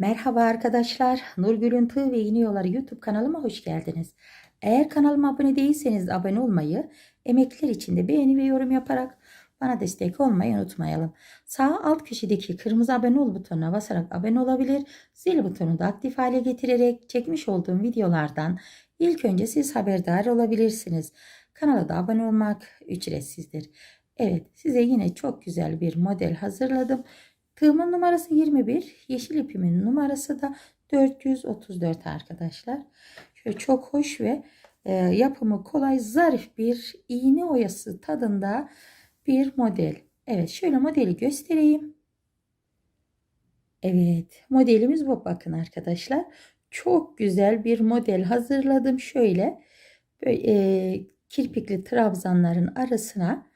Merhaba arkadaşlar. Nurgül'ün Tığ ve İğne Yolları YouTube kanalıma hoş geldiniz. Eğer kanalıma abone değilseniz abone olmayı, emekler için de beğeni ve yorum yaparak bana destek olmayı unutmayalım. Sağ alt köşedeki kırmızı abone ol butonuna basarak abone olabilir. Zil butonunu da aktif hale getirerek çekmiş olduğum videolardan ilk önce siz haberdar olabilirsiniz. Kanala da abone olmak ücretsizdir. Evet size yine çok güzel bir model hazırladım. Tığımın numarası 21. Yeşil ipimin numarası da 434 arkadaşlar. Şöyle çok hoş ve e, yapımı kolay zarif bir iğne oyası tadında bir model. Evet şöyle modeli göstereyim. Evet modelimiz bu bakın arkadaşlar. Çok güzel bir model hazırladım. Şöyle böyle, e, kirpikli trabzanların arasına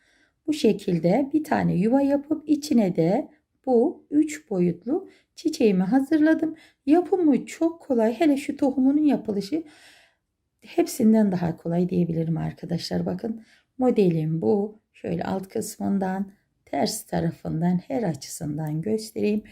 bu şekilde bir tane yuva yapıp içine de bu üç boyutlu çiçeğimi hazırladım. Yapımı çok kolay. Hele şu tohumunun yapılışı hepsinden daha kolay diyebilirim arkadaşlar. Bakın modelim bu. Şöyle alt kısmından ters tarafından her açısından göstereyim.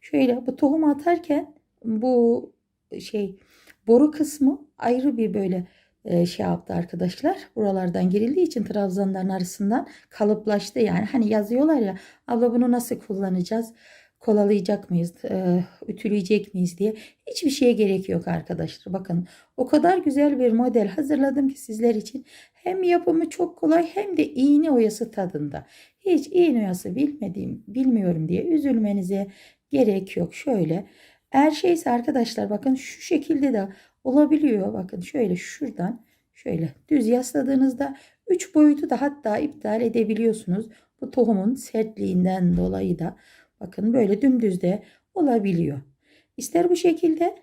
Şöyle bu tohum atarken bu şey boru kısmı ayrı bir böyle şey yaptı arkadaşlar. Buralardan girildiği için trabzanların arasından kalıplaştı yani. Hani yazıyorlar ya abla bunu nasıl kullanacağız? Kolalayacak mıyız? E, ütüleyecek miyiz diye. Hiçbir şeye gerek yok arkadaşlar. Bakın o kadar güzel bir model hazırladım ki sizler için. Hem yapımı çok kolay hem de iğne oyası tadında. Hiç iğne oyası bilmediğim, bilmiyorum diye üzülmenize gerek yok. Şöyle eğer şeyse arkadaşlar bakın şu şekilde de olabiliyor. Bakın şöyle şuradan şöyle düz yasladığınızda 3 boyutu da hatta iptal edebiliyorsunuz. Bu tohumun sertliğinden dolayı da bakın böyle dümdüz de olabiliyor. İster bu şekilde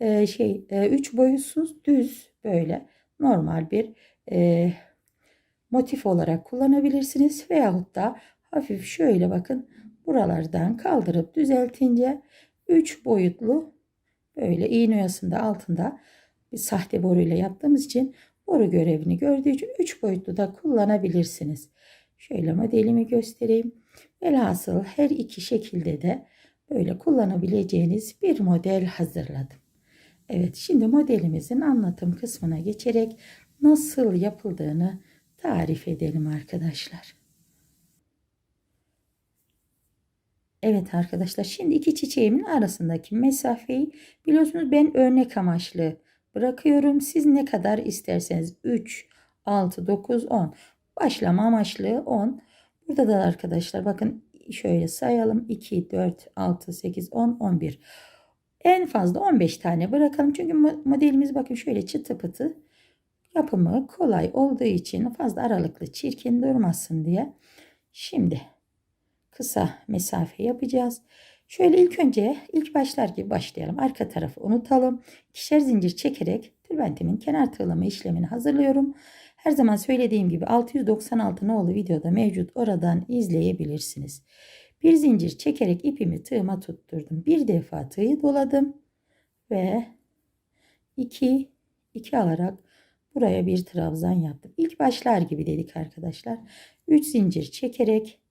e, şey 3 e, boyutsuz düz böyle normal bir e, motif olarak kullanabilirsiniz. Veyahut da hafif şöyle bakın buralardan kaldırıp düzeltince 3 boyutlu böyle iğne oyasında altında bir sahte boru ile yaptığımız için boru görevini gördüğü için 3 boyutlu da kullanabilirsiniz. Şöyle modelimi göstereyim. Velhasıl her iki şekilde de böyle kullanabileceğiniz bir model hazırladım. Evet şimdi modelimizin anlatım kısmına geçerek nasıl yapıldığını tarif edelim arkadaşlar. Evet arkadaşlar şimdi iki çiçeğimin arasındaki mesafeyi biliyorsunuz ben örnek amaçlı bırakıyorum. Siz ne kadar isterseniz 3, 6, 9, 10 başlama amaçlı 10. Burada da arkadaşlar bakın şöyle sayalım 2, 4, 6, 8, 10, 11. En fazla 15 tane bırakalım. Çünkü modelimiz bakın şöyle çıtı pıtı yapımı kolay olduğu için fazla aralıklı çirkin durmasın diye. Şimdi kısa mesafe yapacağız. Şöyle ilk önce ilk başlar gibi başlayalım. Arka tarafı unutalım. İkişer zincir çekerek tülbentimin kenar tığlama işlemini hazırlıyorum. Her zaman söylediğim gibi 696 nolu videoda mevcut. Oradan izleyebilirsiniz. Bir zincir çekerek ipimi tığıma tutturdum. Bir defa tığı doladım ve 2 2 alarak buraya bir trabzan yaptım. İlk başlar gibi dedik arkadaşlar. 3 zincir çekerek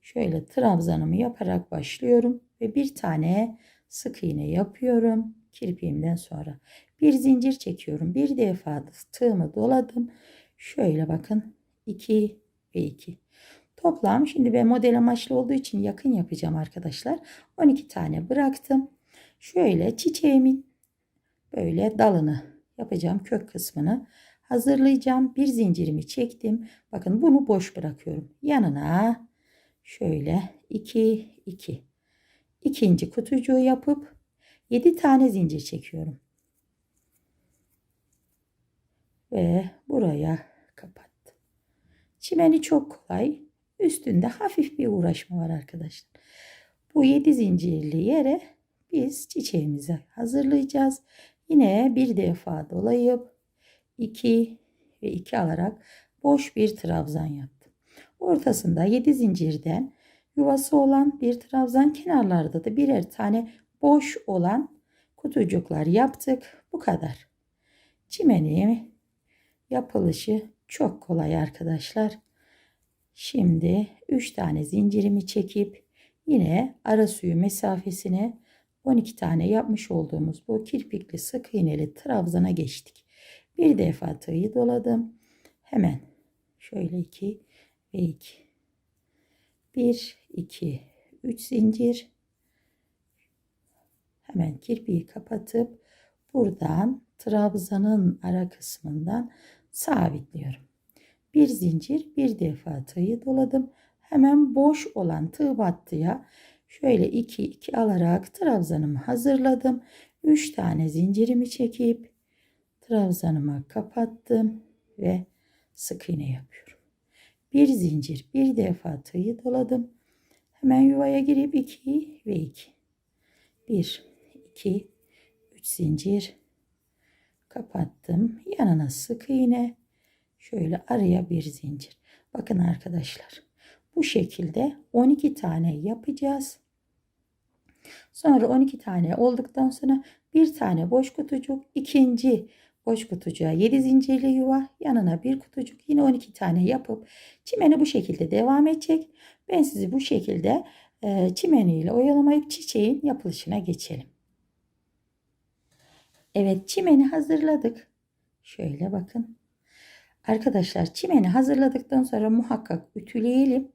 şöyle trabzanımı yaparak başlıyorum ve bir tane sık iğne yapıyorum kirpiğimden sonra. Bir zincir çekiyorum. Bir defa tığımı doladım. Şöyle bakın 2 ve 2 toplam şimdi ben model amaçlı olduğu için yakın yapacağım arkadaşlar. 12 tane bıraktım. Şöyle çiçeğimin böyle dalını yapacağım kök kısmını hazırlayacağım. Bir zincirimi çektim. Bakın bunu boş bırakıyorum. Yanına şöyle 2 2 ikinci kutucuğu yapıp 7 tane zincir çekiyorum. Ve buraya kapattım. Çimeni çok kolay. Üstünde hafif bir uğraşma var arkadaşlar. Bu 7 zincirli yere biz çiçeğimizi hazırlayacağız. Yine bir defa dolayıp 2 ve 2 alarak boş bir trabzan yaptım Ortasında 7 zincirden yuvası olan bir trabzan kenarlarda da birer tane boş olan kutucuklar yaptık. Bu kadar. Çimeni yapılışı çok kolay arkadaşlar. Şimdi 3 tane zincirimi çekip yine ara suyu mesafesine 12 tane yapmış olduğumuz bu kirpikli sık iğneli trabzana geçtik. Bir defa tığı doladım. Hemen şöyle 2 ve 2. 1 2 3 zincir. Hemen kirpiği kapatıp buradan trabzanın ara kısmından sabitliyorum. Bir zincir bir defa tığı doladım. Hemen boş olan tığ battıya şöyle 2 2 alarak trabzanımı hazırladım. 3 tane zincirimi çekip trabzanıma kapattım ve sık iğne yapıyorum. Bir zincir bir defa tığı doladım. Hemen yuvaya girip 2 ve 2. 1 2 3 zincir kapattım. Yanına sık iğne. Şöyle araya bir zincir. Bakın arkadaşlar. Bu şekilde 12 tane yapacağız. Sonra 12 tane olduktan sonra bir tane boş kutucuk, ikinci boş kutucuğa 7 zincirli yuva, yanına bir kutucuk yine 12 tane yapıp çimeni bu şekilde devam edecek. Ben sizi bu şekilde e, çimeniyle oyalamayıp çiçeğin yapılışına geçelim. Evet çimeni hazırladık. Şöyle bakın. Arkadaşlar çimeni hazırladıktan sonra muhakkak ütüleyelim.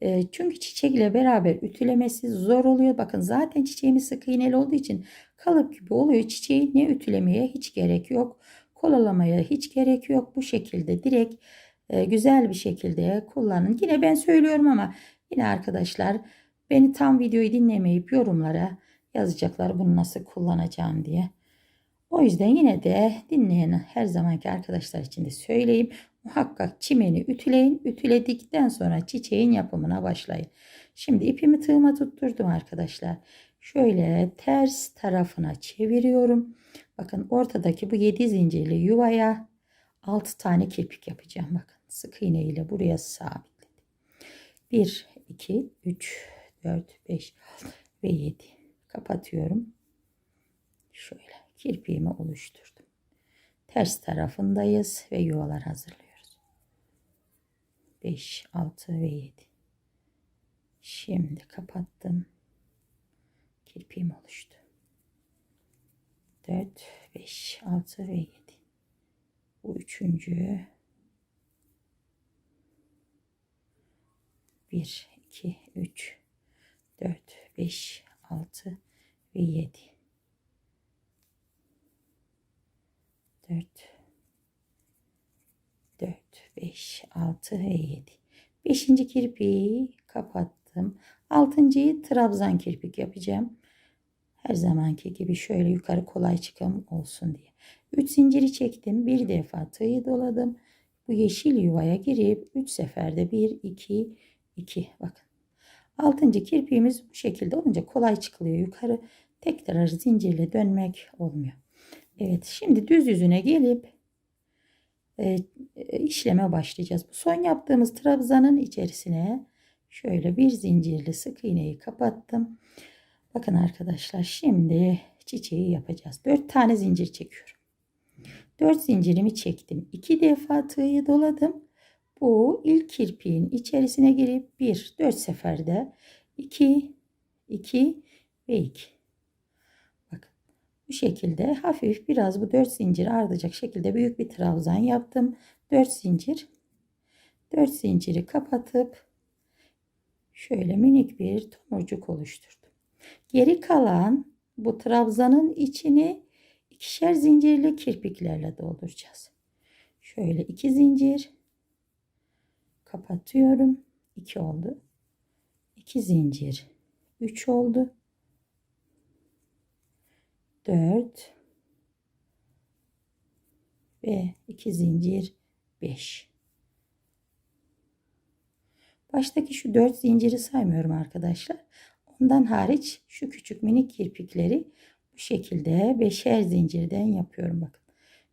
E, çünkü çiçekle beraber ütülemesi zor oluyor. Bakın zaten çiçeğimiz sık iğneli olduğu için kalıp gibi oluyor. Çiçeği ne ütülemeye hiç gerek yok. Kolalamaya hiç gerek yok. Bu şekilde direkt e, güzel bir şekilde kullanın. Yine ben söylüyorum ama yine arkadaşlar beni tam videoyu dinlemeyip yorumlara yazacaklar bunu nasıl kullanacağım diye. O yüzden yine de dinleyen her zamanki arkadaşlar için de söyleyeyim. Muhakkak çimeni ütüleyin. Ütüledikten sonra çiçeğin yapımına başlayın. Şimdi ipimi tığıma tutturdum arkadaşlar. Şöyle ters tarafına çeviriyorum. Bakın ortadaki bu 7 zincirli yuvaya 6 tane kirpik yapacağım. Bakın sık iğne ile buraya sabitledim. 1, 2, 3, 4, 5 ve 7. Kapatıyorum. Şöyle kirpiğimi oluşturdum. Ters tarafındayız ve yuvalar hazırlıyoruz. 5, 6 ve 7. Şimdi kapattım. Kirpiğim oluştu. 4, 5, 6 ve 7. Bu üçüncü. 1, 2, 3, 4, 5, 6 ve 7. 4, 4, 5, 6 ve 7. Beşinci kirpiği kapattım. Altıncıyı trabzan kirpik yapacağım. Her zamanki gibi şöyle yukarı kolay çıkım olsun diye. 3 zinciri çektim. Bir defa tığı doladım. Bu yeşil yuvaya girip 3 seferde 1, 2, 2. Bakın. Altıncı kirpiğimiz bu şekilde olunca kolay çıkılıyor yukarı. Tekrar zincirle dönmek olmuyor. Evet şimdi düz yüzüne gelip e, işleme başlayacağız. Bu son yaptığımız trabzanın içerisine şöyle bir zincirli sık iğneyi kapattım. Bakın arkadaşlar şimdi çiçeği yapacağız. 4 tane zincir çekiyorum. 4 zincirimi çektim. 2 defa tığı doladım. Bu ilk kirpiğin içerisine girip 1 4 seferde 2 2 ve 2. Bakın bu şekilde hafif biraz bu 4 zincir ardacak şekilde büyük bir trabzan yaptım. 4 zincir 4 zinciri kapatıp şöyle minik bir tomurcuk oluşturdum. Geri kalan bu trabzanın içini ikişer zincirli kirpiklerle dolduracağız. Şöyle iki zincir kapatıyorum. 2 oldu. 2 zincir 3 oldu. 4 ve 2 zincir 5. Baştaki şu 4 zinciri saymıyorum arkadaşlar. Ondan hariç şu küçük minik kirpikleri bu şekilde beşer zincirden yapıyorum bakın.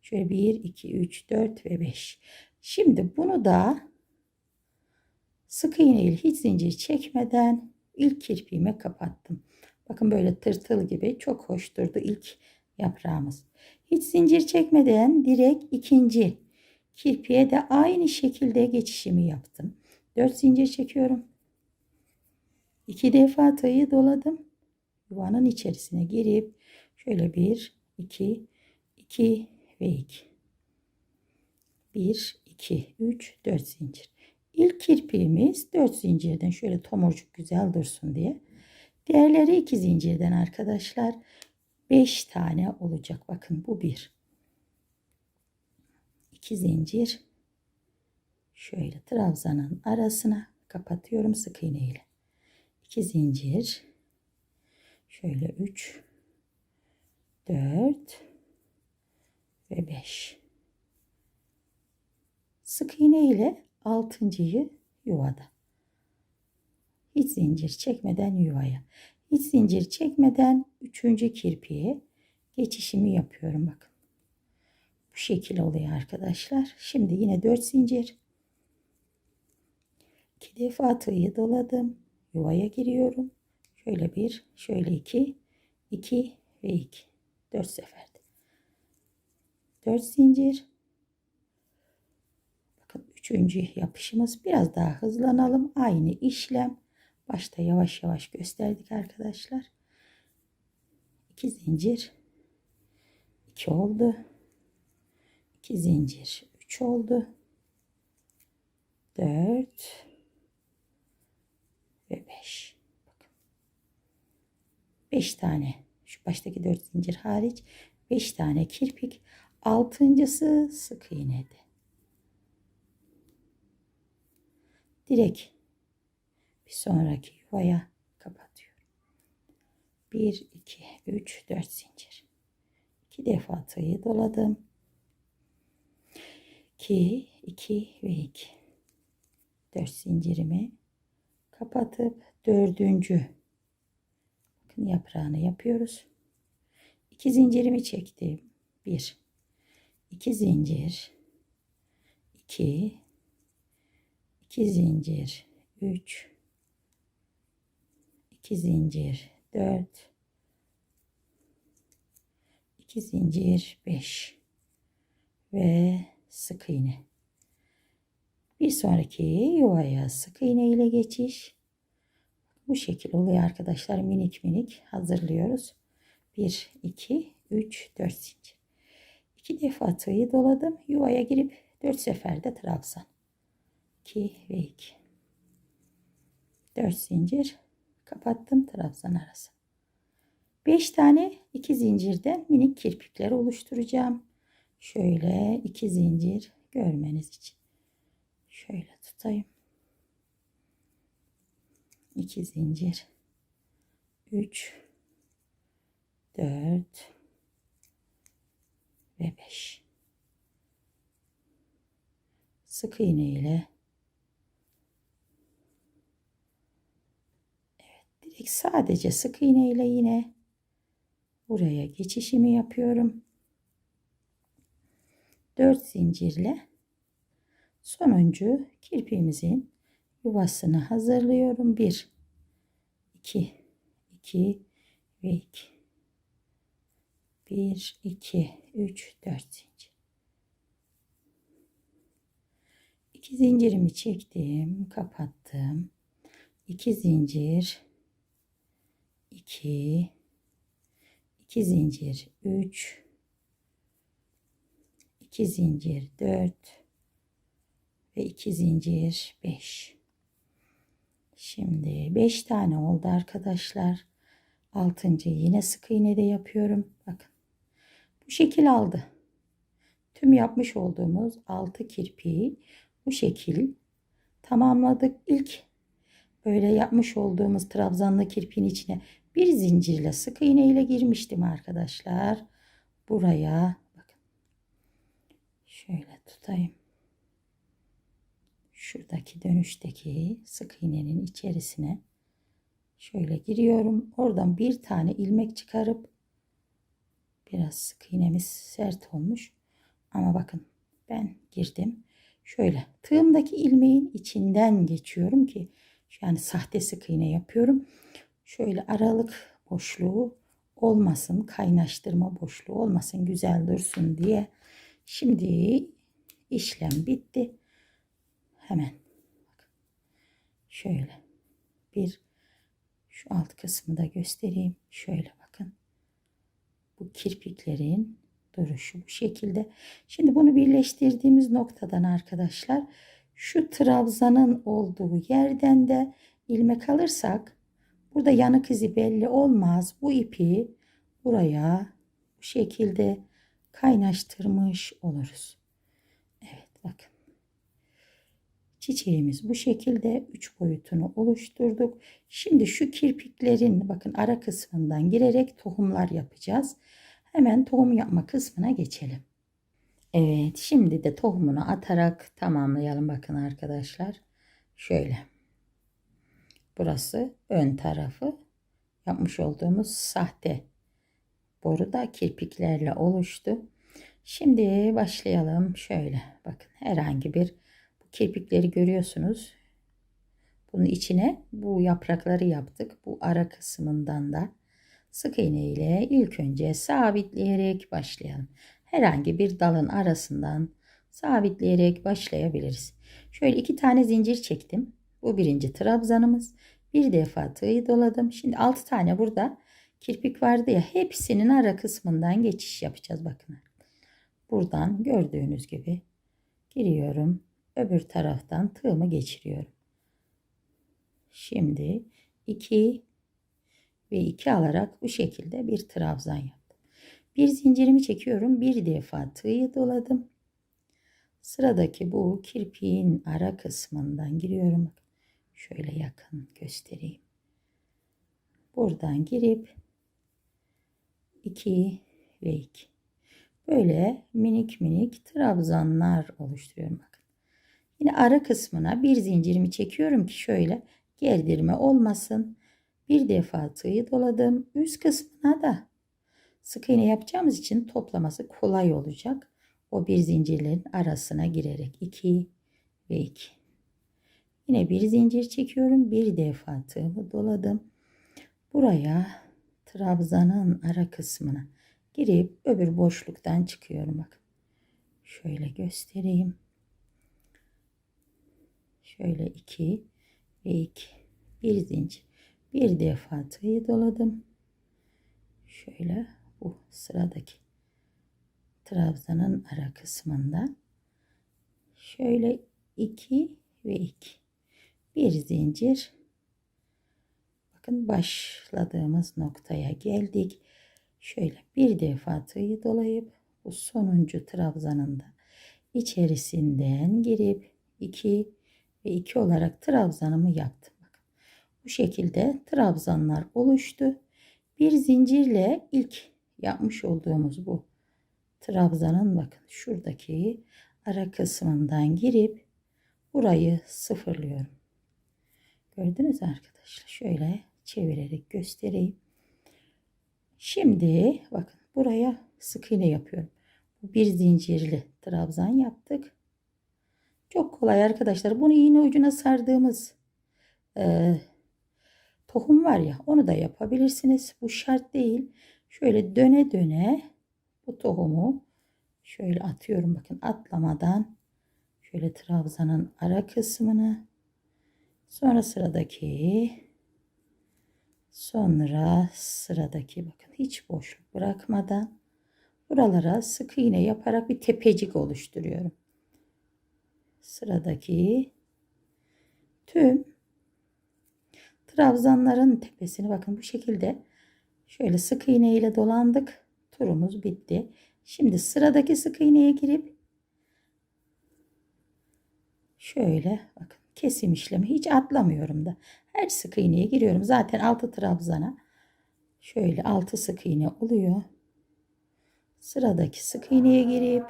Şöyle 1 2 3 4 ve 5. Şimdi bunu da sık iğne ile hiç zincir çekmeden ilk kirpiğime kapattım. Bakın böyle tırtıl gibi çok hoş durdu ilk yaprağımız. Hiç zincir çekmeden direkt ikinci kirpiğe de aynı şekilde geçişimi yaptım. 4 zincir çekiyorum. 2 defa tığı doladım. yuvanın içerisine girip şöyle bir, iki, iki ve iki. Bir, iki, üç, dört zincir. İlk kirpiğimiz dört zincirden şöyle tomurcuk güzel dursun diye. Diğerleri iki zincirden arkadaşlar. Beş tane olacak. Bakın bu bir. İki zincir. Şöyle trabzanın arasına kapatıyorum sık iğne ile. İki zincir. Şöyle üç, dört ve beş. Sık iğne ile altıncıyı yuvada. Hiç zincir çekmeden yuvaya. Hiç zincir çekmeden üçüncü kirpiğe geçişimi yapıyorum bakın. Bu şekil oluyor arkadaşlar. Şimdi yine 4 zincir. 2 defa tığı doladım. Yuvaya giriyorum. Şöyle bir, şöyle iki, iki ve iki. 4 seferde. 4 zincir. Bakın üçüncü yapışımız. Biraz daha hızlanalım. Aynı işlem. Başta yavaş yavaş gösterdik arkadaşlar. 2 zincir. 2 oldu. 2 zincir 3 oldu. 4 ve 5. Bakın. 5 tane şu baştaki 4 zincir hariç 5 tane kirpik. Altıncısı sık iğnede. Direkt bir sonraki yuvaya kapatıyorum. 1 2 3 4 zincir. 2 defa tığı doladım. 2 2 ve 2 4 zincirimi kapatıp dördüncü. Yaprağını yapıyoruz. 2 zincirimi çektim. 1 2 zincir. 2 2 zincir. 3 2 zincir. 4 2 zincir. 5 ve sık iğne. Bir sonraki yuvaya sık iğne ile geçiş. Bu şekil oluyor arkadaşlar. Minik minik hazırlıyoruz. 1, 2, 3, 4 zincir. 2 defa tığı doladım. Yuvaya girip 4 seferde trabzan. 2 ve 2. 4 zincir kapattım trabzan arası. 5 tane 2 zincirden minik kirpikler oluşturacağım. Şöyle iki zincir görmeniz için. Şöyle tutayım. 2 zincir. 3 4 ve 5. Sık iğne ile Evet, direkt sadece sık iğne ile yine buraya geçişimi yapıyorum. 4 zincirle sonuncu kirpiğimizin yuvasını hazırlıyorum. 1 2 2 ve 2 1 2 3 4 zincir. 2 zincirimi çektim kapattım. 2 zincir 2 2 zincir 3 2 zincir 4 ve 2 zincir 5 şimdi 5 tane oldu arkadaşlar. 6. yine sık iğne de yapıyorum. Bakın. Bu şekil aldı. Tüm yapmış olduğumuz 6 kirpiği bu şekil tamamladık. İlk böyle yapmış olduğumuz trabzanlı kirpiğin içine bir zincirle sık iğne ile girmiştim arkadaşlar. Buraya Şöyle tutayım. Şuradaki dönüşteki sık iğnenin içerisine şöyle giriyorum. Oradan bir tane ilmek çıkarıp biraz sık iğnemiz sert olmuş. Ama bakın ben girdim. Şöyle tığımdaki ilmeğin içinden geçiyorum ki yani sahte sık iğne yapıyorum. Şöyle aralık boşluğu olmasın, kaynaştırma boşluğu olmasın, güzel dursun diye Şimdi işlem bitti. Hemen şöyle bir Şu alt kısmı da göstereyim. Şöyle bakın. Bu kirpiklerin duruşu bu şekilde. Şimdi bunu birleştirdiğimiz noktadan arkadaşlar şu trabzanın olduğu yerden de ilmek alırsak burada yanık izi belli olmaz. Bu ipi buraya bu şekilde kaynaştırmış oluruz. Evet bakın. Çiçeğimiz bu şekilde üç boyutunu oluşturduk. Şimdi şu kirpiklerin bakın ara kısmından girerek tohumlar yapacağız. Hemen tohum yapma kısmına geçelim. Evet şimdi de tohumunu atarak tamamlayalım bakın arkadaşlar. Şöyle. Burası ön tarafı yapmış olduğumuz sahte boru da kirpiklerle oluştu. Şimdi başlayalım. Şöyle bakın herhangi bir kirpikleri görüyorsunuz. Bunun içine bu yaprakları yaptık. Bu ara kısmından da sık iğne ile ilk önce sabitleyerek başlayalım. Herhangi bir dalın arasından sabitleyerek başlayabiliriz. Şöyle iki tane zincir çektim. Bu birinci trabzanımız. Bir defa tığı doladım. Şimdi altı tane burada kirpik vardı ya hepsinin ara kısmından geçiş yapacağız bakın. Buradan gördüğünüz gibi giriyorum. Öbür taraftan tığımı geçiriyorum. Şimdi 2 ve 2 alarak bu şekilde bir trabzan yaptım. Bir zincirimi çekiyorum. Bir defa tığı doladım. Sıradaki bu kirpiğin ara kısmından giriyorum. Şöyle yakın göstereyim. Buradan girip 2 ve 2. Böyle minik minik trabzanlar oluşturuyorum bakın. Yine ara kısmına bir zincirimi çekiyorum ki şöyle gerdirme olmasın. Bir defa tığı doladım. Üst kısmına da sık iğne yapacağımız için toplaması kolay olacak. O bir zincirlerin arasına girerek 2 ve 2. Yine bir zincir çekiyorum. Bir defa tığımı doladım. Buraya trabzanın ara kısmına girip öbür boşluktan çıkıyorum. Bakın. Şöyle göstereyim. Şöyle iki ve iki. Bir zincir. Bir defa tığı doladım. Şöyle bu sıradaki trabzanın ara kısmından şöyle iki ve iki. Bir zincir Bakın başladığımız noktaya geldik. Şöyle bir defa tığı dolayıp bu sonuncu trabzanın da içerisinden girip 2 ve 2 olarak trabzanımı. Bakın. Bu şekilde trabzanlar oluştu. Bir zincirle ilk yapmış olduğumuz bu trabzanın bakın şuradaki ara kısmından girip burayı sıfırlıyorum. Gördünüz arkadaşlar. Şöyle çevirerek göstereyim. Şimdi bakın buraya sık iğne yapıyorum. Bir zincirli trabzan yaptık. Çok kolay arkadaşlar. Bunu iğne ucuna sardığımız e, tohum var ya onu da yapabilirsiniz. Bu şart değil. Şöyle döne döne bu tohumu şöyle atıyorum bakın atlamadan şöyle trabzanın ara kısmını sonra sıradaki Sonra sıradaki bakın hiç boşluk bırakmadan buralara sık iğne yaparak bir tepecik oluşturuyorum. Sıradaki tüm trabzanların tepesini bakın bu şekilde şöyle sık iğne ile dolandık. Turumuz bitti. Şimdi sıradaki sık iğneye girip şöyle bakın kesim işlemi hiç atlamıyorum da. Her sık iğneye giriyorum. Zaten altı trabzana şöyle altı sık iğne oluyor. Sıradaki sık iğneye girip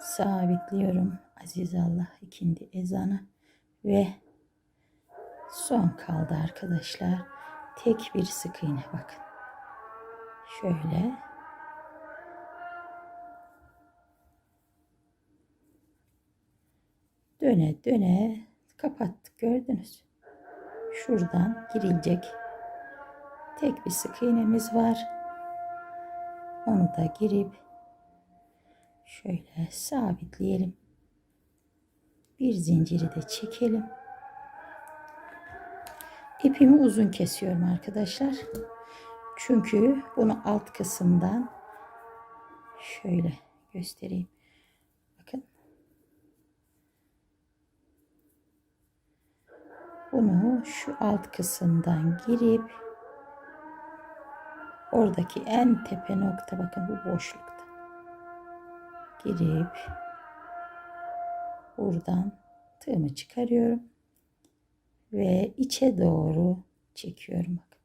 sabitliyorum. Aziz Allah ikindi ezanı ve son kaldı arkadaşlar. Tek bir sık iğne bakın. Şöyle döne döne kapattık gördünüz şuradan girilecek tek bir sık iğnemiz var. Onu da girip şöyle sabitleyelim. Bir zinciri de çekelim. İpimi uzun kesiyorum arkadaşlar. Çünkü bunu alt kısımdan şöyle göstereyim. Bakın. Bunu şu alt kısımdan girip oradaki en tepe nokta bakın bu boşlukta girip buradan tığımı çıkarıyorum ve içe doğru çekiyorum. Bakın.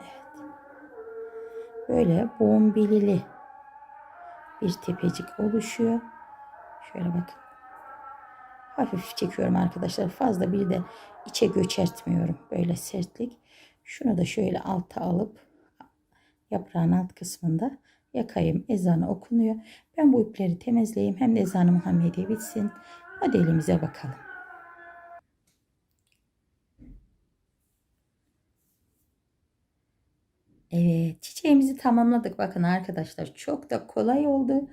Evet. Böyle bombilili bir tepecik oluşuyor. Şöyle bakın. Hafif çekiyorum arkadaşlar. Fazla bir de içe göçertmiyorum. Böyle sertlik. Şunu da şöyle alta alıp yaprağın alt kısmında yakayım. Ezanı okunuyor. Ben bu ipleri temizleyeyim. Hem de ezanı Muhammediye bitsin. Modelimize bakalım. Evet çiçeğimizi tamamladık. Bakın arkadaşlar çok da kolay oldu.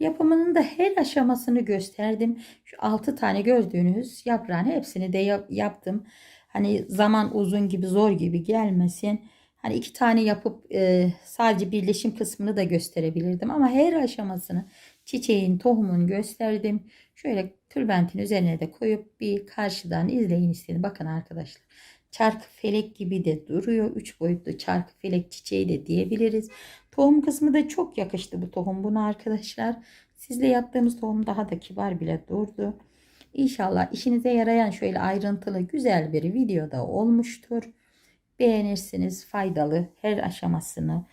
Yapımının da her aşamasını gösterdim. Şu 6 tane gördüğünüz yaprağın hepsini de yap yaptım. Hani zaman uzun gibi zor gibi gelmesin. Hani iki tane yapıp e, sadece birleşim kısmını da gösterebilirdim. Ama her aşamasını çiçeğin, tohumun gösterdim. Şöyle tülbentin üzerine de koyup bir karşıdan izleyin istedim. Bakın arkadaşlar. Çark felek gibi de duruyor. Üç boyutlu çark felek çiçeği de diyebiliriz. Tohum kısmı da çok yakıştı bu tohum buna arkadaşlar. Sizle yaptığımız tohum daha da kibar bile durdu. İnşallah işinize yarayan şöyle ayrıntılı güzel bir videoda olmuştur. Beğenirsiniz faydalı her aşamasını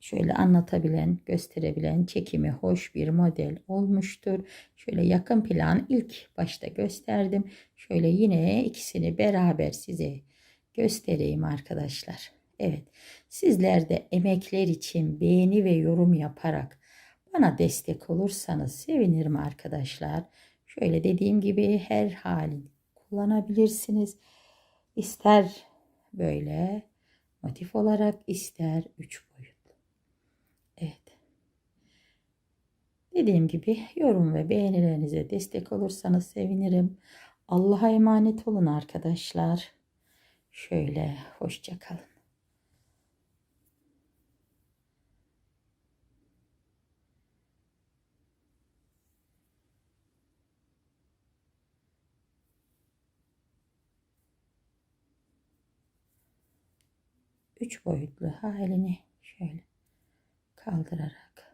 şöyle anlatabilen, gösterebilen, çekimi hoş bir model olmuştur. Şöyle yakın plan ilk başta gösterdim. Şöyle yine ikisini beraber size göstereyim arkadaşlar. Evet sizler de emekler için beğeni ve yorum yaparak bana destek olursanız sevinirim arkadaşlar. Şöyle dediğim gibi her halini kullanabilirsiniz. İster böyle motif olarak ister üç boyutlu. Evet. Dediğim gibi yorum ve beğenilerinize destek olursanız sevinirim. Allah'a emanet olun arkadaşlar. Şöyle hoşça kalın. Üç boyutlu halini şöyle kaldırarak